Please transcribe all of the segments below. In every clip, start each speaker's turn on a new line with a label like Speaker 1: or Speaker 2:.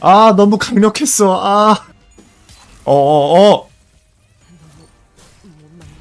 Speaker 1: 아 너무 강력했어. 아. 어어어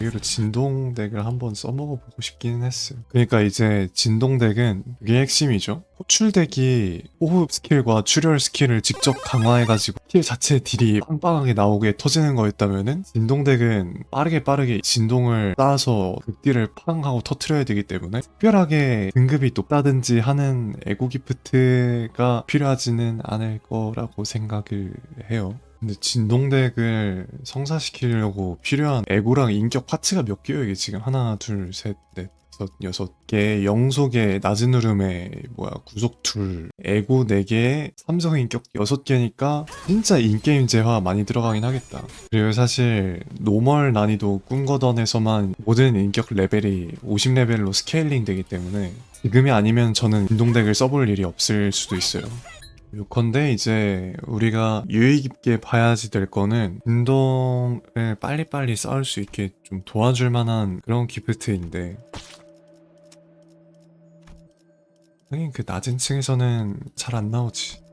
Speaker 1: 여기로 진동 덱을 한번 써먹어 보고 싶기는 했어요. 그러니까 이제 진동 덱은 그게 핵심이죠. 호출 덱이 호흡 스킬과 출혈 스킬을 직접 강화해가지고 스킬 자체 딜이 빵빵하게 나오게 터지는 거였다면은 진동 덱은 빠르게 빠르게 진동을 쌓아서 극딜을 팡 하고 터트려야 되기 때문에 특별하게 등급이 높다든지 하는 에고 기프트가 필요하지는 않을 거라고 생각을 해요 근데 진동덱을 성사시키려고 필요한 에고랑 인격 파츠가 몇 개요? 이게 지금 하나 둘 셋 넷 다섯 여섯 개. 영속에 낮은 흐름에 뭐야 구속 툴 에고 4개 삼성 인격 6개니까 진짜 인게임제화 많이 들어가긴 하겠다. 그리고 사실 노멀 난이도 꿈거던에서만 모든 인격 레벨이 50레벨로 스케일링 되기 때문에 지금이 아니면 저는 진동덱을 써볼 일이 없을 수도 있어요 요컨대 이제 우리가 유의 깊게 봐야지 될 거는 운동을 빨리빨리 쌓을 수 있게 좀 도와줄 만한 그런 기프트인데. 하긴 그 낮은 층에서는 잘 안 나오지?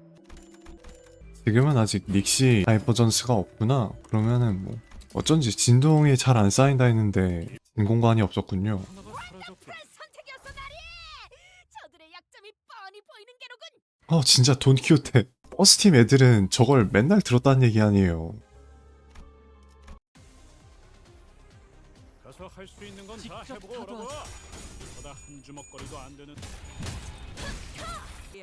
Speaker 1: 지금은 아직 닉시 다이버전스가 없구나. 그러면은 뭐 어쩐지 진동이 잘 안 쌓인다 했는데 진공관이 없었군요
Speaker 2: 선택이었어 나리! 저들의 약점이 뻔히 보이는 게로군.
Speaker 1: 어 진짜 돈키호테 버스팀 애들은 저걸 맨날 들었다는 얘기 아니에요
Speaker 3: 가서 할 수 있는 건다 해보고 오라고. 보다 한 주먹거리도 안 되는.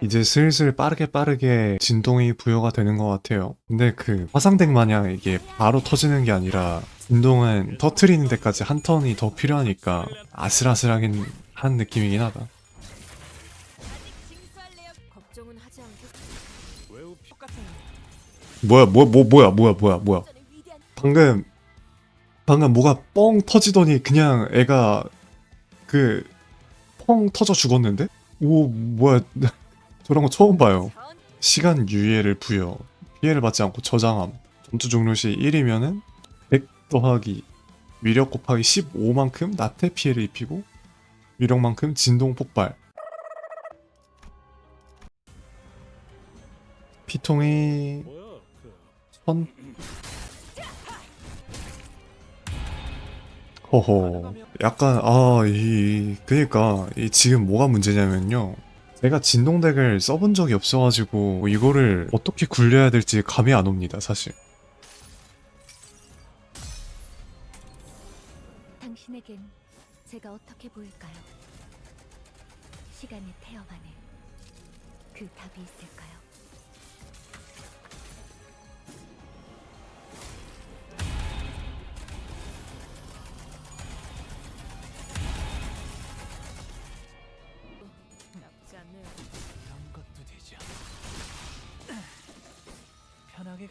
Speaker 1: 이제 슬슬 빠르게 빠르게 진동이 부여가 되는 것 같아요. 근데 그 화상덱 마냥 이게 바로 터지는 게 아니라 진동은 터트리는 데까지 한 턴이 더 필요하니까 아슬아슬하긴 한 느낌이긴 하다. 뭐야 뭐 뭐 뭐야 뭐야 뭐야 뭐야. 방금 방금 뭐가 뻥 터지더니 그냥 애가 그 펑 터져 죽었는데? 오 뭐야. 저런 거 처음 봐요.
Speaker 2: 전
Speaker 1: 시간 유예를 부여. 피해를 받지 않고 저장함. 전투 종료 시 1이면은 100 더하기 위력 곱하기 15만큼 나태 피해를 입히고 위력만큼 진동 폭발. 피통이 선 허허 약간 아이 그니까 이 지금 뭐가 문제냐면요 제가 진동덱을 써본 적이 없어가지고 이거를 어떻게 굴려야 될지 감이 안 옵니다 사실
Speaker 2: 당신에겐 제가 어떻게 보일까요? 시간의 안에 그 답이 있을까요?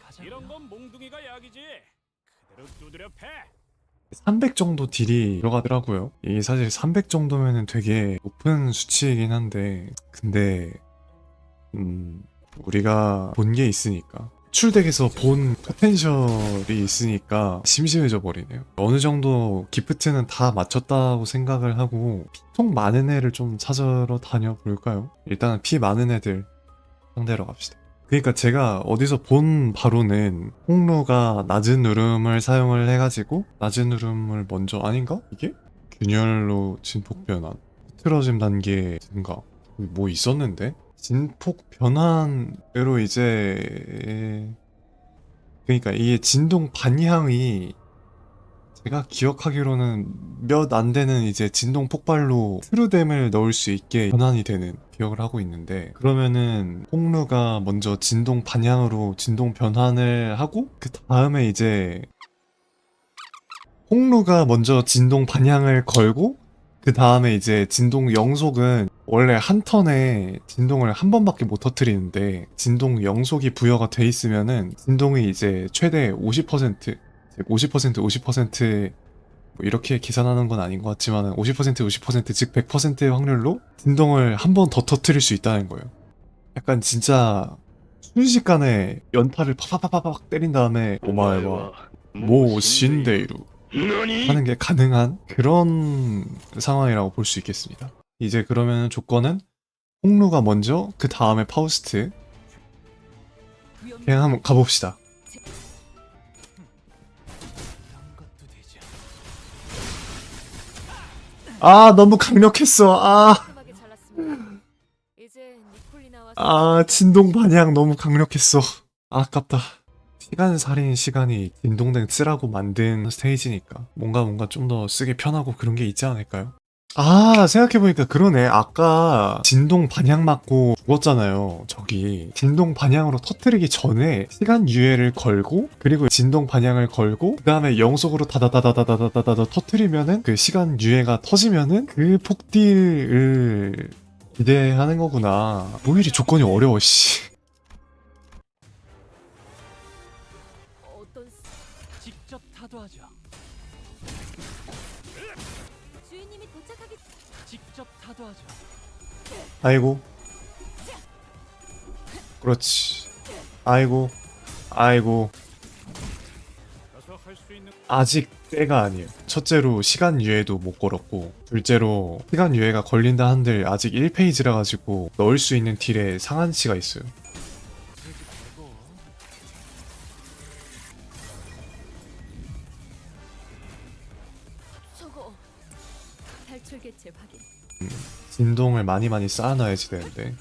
Speaker 4: 가자.
Speaker 3: 이런 건 몽둥이가 약이지. 그대로 두드려 패.
Speaker 1: 300 정도 딜이 들어가더라고요 이게 사실 300 정도면은 되게 높은 수치이긴 한데 근데 음 우리가 본 게 있으니까 출덱에서 본 포텐셜이 있으니까 심심해져 버리네요 어느 정도 기프트는 다 맞췄다고 생각을 하고 피통 많은 애를 좀 찾으러 다녀볼까요? 일단 피 많은 애들 상대로 갑시다 그러니까 제가 어디서 본 바로는 홍루가 낮은 누름을 사용을 해가지고 낮은 누름을 먼저 아닌가? 이게? 균열로 진폭 변환 틀어짐 단계 증가 뭐 있었는데? 진폭 변환으로 이제 그러니까 이게 진동 반향이 제가 기억하기로는 몇 안 되는 이제 진동 폭발로 트루뎀을 넣을 수 있게 변환이 되는 기억을 하고 있는데 그러면은 홍루가 먼저 진동 반향으로 진동 변환을 하고 그 다음에 이제 홍루가 먼저 진동 반향을 걸고 그 다음에 이제 진동 영속은 원래 한 턴에 진동을 한 번밖에 못 터트리는데 진동 영속이 부여가 돼 있으면은 진동이 이제 최대 50% 50% 50%뭐 이렇게 계산하는 건 아닌 것 같지만 50% 50%즉 100%의 확률로 진동을 한 번 더 터트릴 수 있다는 거예요. 약간 진짜 순식간에 연타를 파파파파박 때린 다음에 오마에와 모 신데이루 하는 게 가능한 그런 상황이라고 볼 수 있겠습니다. 이제 그러면 조건은 홍루가 먼저 그 다음에 파우스트 그냥 한번 가봅시다. 아 너무 강력했어. 아, 아 진동 반향 너무 강력했어. 아깝다. 시간 살인 시간이 진동댕 쓰라고 만든 스테이지니까 뭔가 뭔가 좀 더 쓰기 편하고 그런 게 있지 않을까요? 아 생각해보니까 그러네. 아까 진동 반향 맞고 죽었잖아요 저기. 진동 반향으로 터뜨리기 전에 시간 유예를 걸고 그리고 진동 반향을 걸고 그 다음에 영속으로 다다다다다다다다 터뜨리면은 그 시간 유예가 터지면은 그 폭딜을 기대하는 거구나. 뭐 이리 조건이 어려워 씨 아이고. 그렇지. 아이고. 아이고. 아직 때가 아니에요. 첫째로 시간 유예도 못 걸었고, 둘째로 시간 유예가 걸린다 한들 아직 1페이지라 가지고 넣을 수 있는 딜에 상한치가 있어요.
Speaker 4: 그
Speaker 1: 진동을 많이 많이 쌓아놔야지 되는데.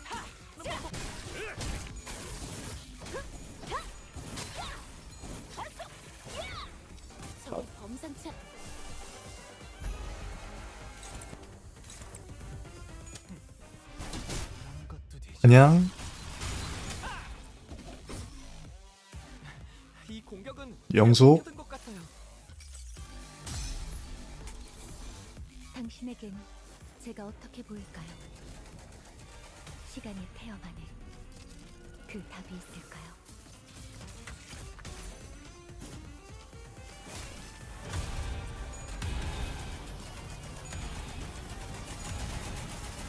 Speaker 4: 안녕.
Speaker 1: 영속
Speaker 2: 어떻게 보일까요? 시간의 태엽 안에 그 답이 있을까요?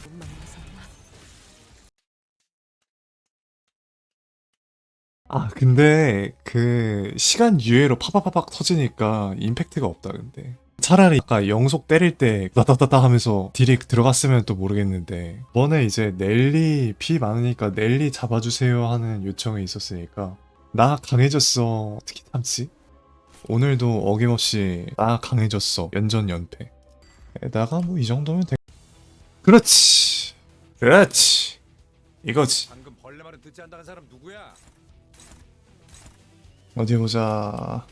Speaker 2: 못 만나서나
Speaker 1: 아 근데 그 시간 유예로 파파파박 터지니까 임팩트가 없다 근데. 차라리 아까 영속 때릴 때 따다다다 하면서 딜이 들어갔으면 또 모르겠는데 이번에 이제 넬리 피 많으니까 넬리 잡아주세요 하는 요청이 있었으니까 나 강해졌어. 특히 참지 오늘도 어김없이 나 강해졌어. 연전 연패. 에다가 뭐 이 정도면 돼. 그렇지. 그렇지. 이거지.
Speaker 5: 방금 벌레 말은 듣지 않다는 사람 누구야?
Speaker 1: 어디 보자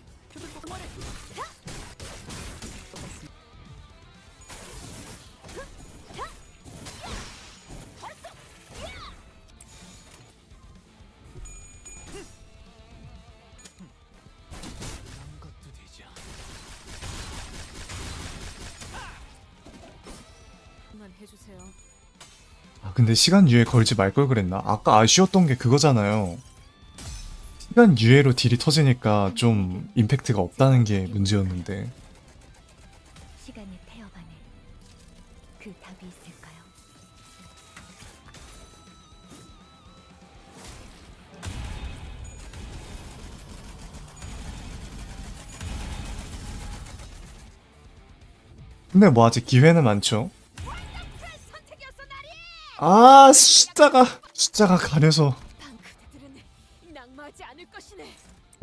Speaker 1: 근데 시간 유예 걸지 말 걸 그랬나? 아까 아쉬웠던 게 그거잖아요. 시간 유예로 딜이 터지니까 좀 임팩트가 없다는 게 문제였는데
Speaker 2: 그 답이 있을까요?
Speaker 1: 근데 뭐 아직 기회는 많죠. 아 숫자가 숫자가 가려서.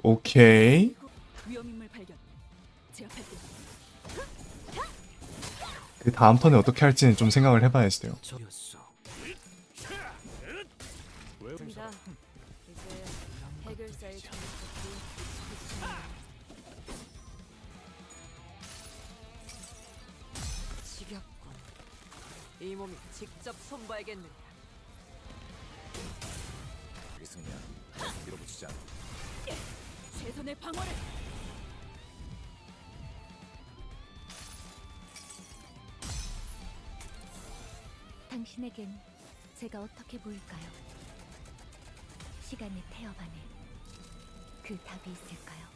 Speaker 1: 오케이. 그 다음 턴에 어떻게 할지는 좀 생각을 해봐야지 돼요.
Speaker 2: 해결사의. 정책 이
Speaker 6: 몸이 직접 손봐야겠느냐.
Speaker 5: 승리야. 밀어붙이자.
Speaker 2: 최선의 방어를. 당신에겐 제가 어떻게 보일까요? 시간의 태엽 안에 그 답이 있을까요?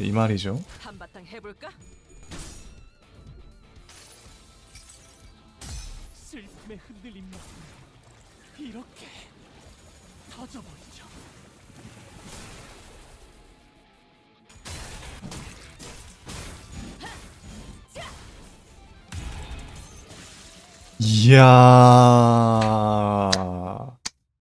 Speaker 1: 이 말이죠.
Speaker 6: 한바탕 해볼까?
Speaker 4: 슬픔에 흔들림 만 이렇게 터져버리죠.
Speaker 1: 이야.